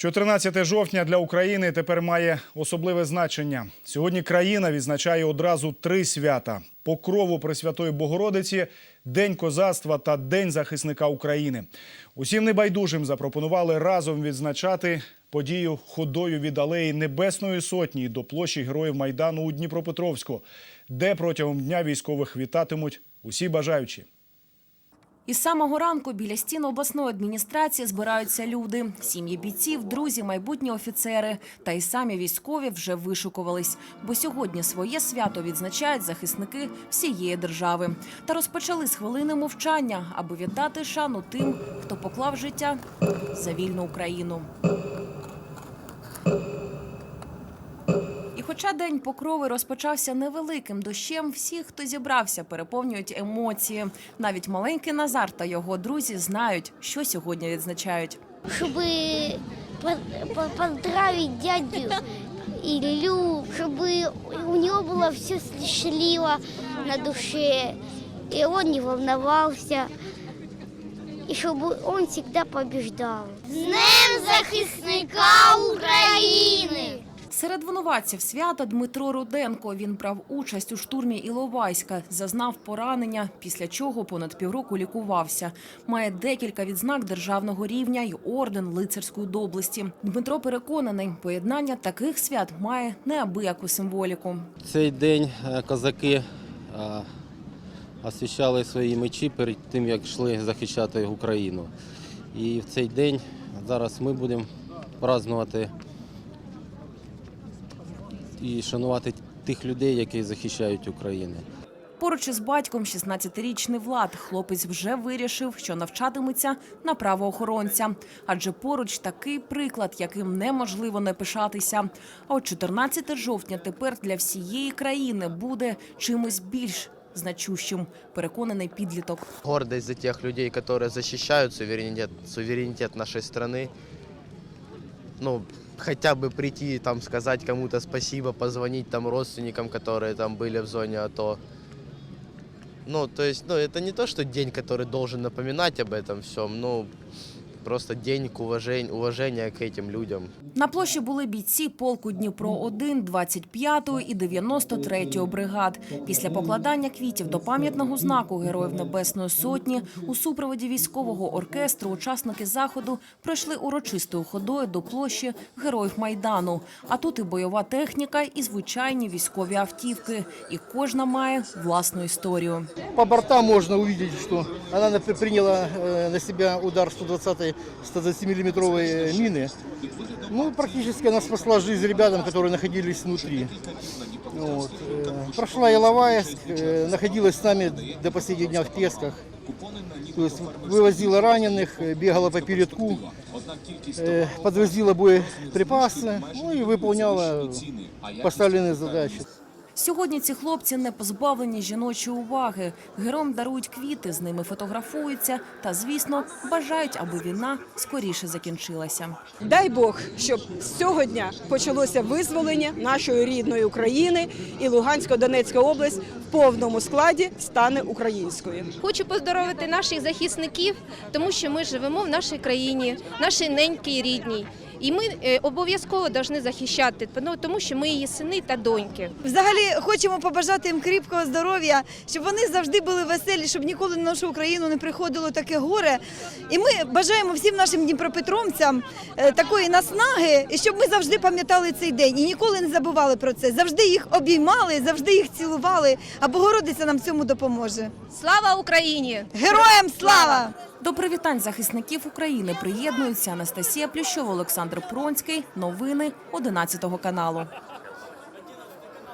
14 жовтня для України тепер має особливе значення. Сьогодні країна відзначає одразу три свята: покрову Пресвятої Богородиці, День козацтва та День захисника України. Усім небайдужим запропонували разом відзначати подію ходою від алеї Небесної Сотні до площі Героїв Майдану у Дніпропетровську, де протягом дня військових вітатимуть усі бажаючі. Із самого ранку біля стін обласної адміністрації збираються люди: сім'ї бійців, друзі, майбутні офіцери. Та й самі військові вже вишукувались, бо сьогодні своє свято відзначають захисники всієї держави. Та розпочали з хвилини мовчання, аби віддати шану тим, хто поклав життя за вільну Україну І хоча день покрови розпочався невеликим дощем, всі, хто зібрався, переповнюють емоції. Навіть маленький Назар та його друзі знають, що сьогодні відзначають. чтобы по- по- поздравить дядю Илью, чтобы у него было все счастливо на душе, и он не волновался, и чтобы он всегда побеждал. З Днем захисника України! Серед винуватців свята Дмитро Руденко. Він брав участь у штурмі Іловайська, зазнав поранення, після чого понад півроку лікувався. Має декілька відзнак державного рівня й орден лицарської доблесті. Дмитро переконаний, поєднання таких свят має неабияку символіку. Цей день е, козаки е, освящали свої мечі перед тим, як йшли захищати Україну. І в цей день зараз ми будемо празднувати і шанувати тих людей, які захищають Україну. Поруч із батьком 16-річний Влад. Хлопець вже вирішив, що навчатиметься на правоохоронця. Адже поруч такий приклад, яким неможливо не пишатися. А от 14 жовтня тепер для всієї країни буде чимось більш значущим, переконаний підліток. гордость за тех людей, которые защищают суверенитет, суверенитет нашей страны. Ну, хотя бы прийти, там, сказать кому-то спасибо, позвонить там родственникам, которые там были в зоне АТО. Ну, то есть, ну, это не то, что день, который должен напоминать об этом всем, ну, просто день уважень- уважения к этим людям. На площі були бійці полку Дніпро 1 25-ї і 93-ї бригад. Після покладання квітів до пам'ятного знаку Героїв Небесної Сотні у супроводі військового оркестру учасники заходу пройшли урочистою ходою до площі Героїв Майдану. А тут і бойова техніка, і звичайні військові автівки. І кожна має власну історію. По бортам можно увидеть, что она например, приняла э, на себя удар 120-й 120-миллиметровой мины. Ну, практически она спасла жизнь ребятам, которые находились внутри. Вот. э, Прошла Иловайск, э, находилась с нами до последних дня в Песках. То есть вывозила раненых, э, бегала по передку, подвозила боеприпасы, ну и выполняла поставленные задачи. Сьогодні ці хлопці не позбавлені жіночої уваги. Героям дарують квіти, з ними фотографуються та, звісно, бажають, аби війна скоріше закінчилася. Дай Бог, щоб з цього дня почалося визволення нашої рідної України і Лугансько-Донецька область в повному складі стане українською. Хочу поздоровити наших захисників, тому що ми живемо в нашій країні, нашій ненькій рідній. І ми е, обов'язково повинні захищати, ну, тому що ми її сини та доньки. Взагалі хочемо побажати їм кріпкого здоров'я, щоб вони завжди були веселі, щоб ніколи на нашу Україну не приходило таке горе. І ми бажаємо всім нашим дніпропетровцям е, такої наснаги, і щоб ми завжди пам'ятали цей день і ніколи не забували про це. Завжди їх обіймали, завжди їх цілували. А Богородиця нам цьому допоможе. Слава Україні! Героям слава! До привітань захисників України приєднуються Анастасія Плющова, Олександр Пронський. Новини 11 каналу.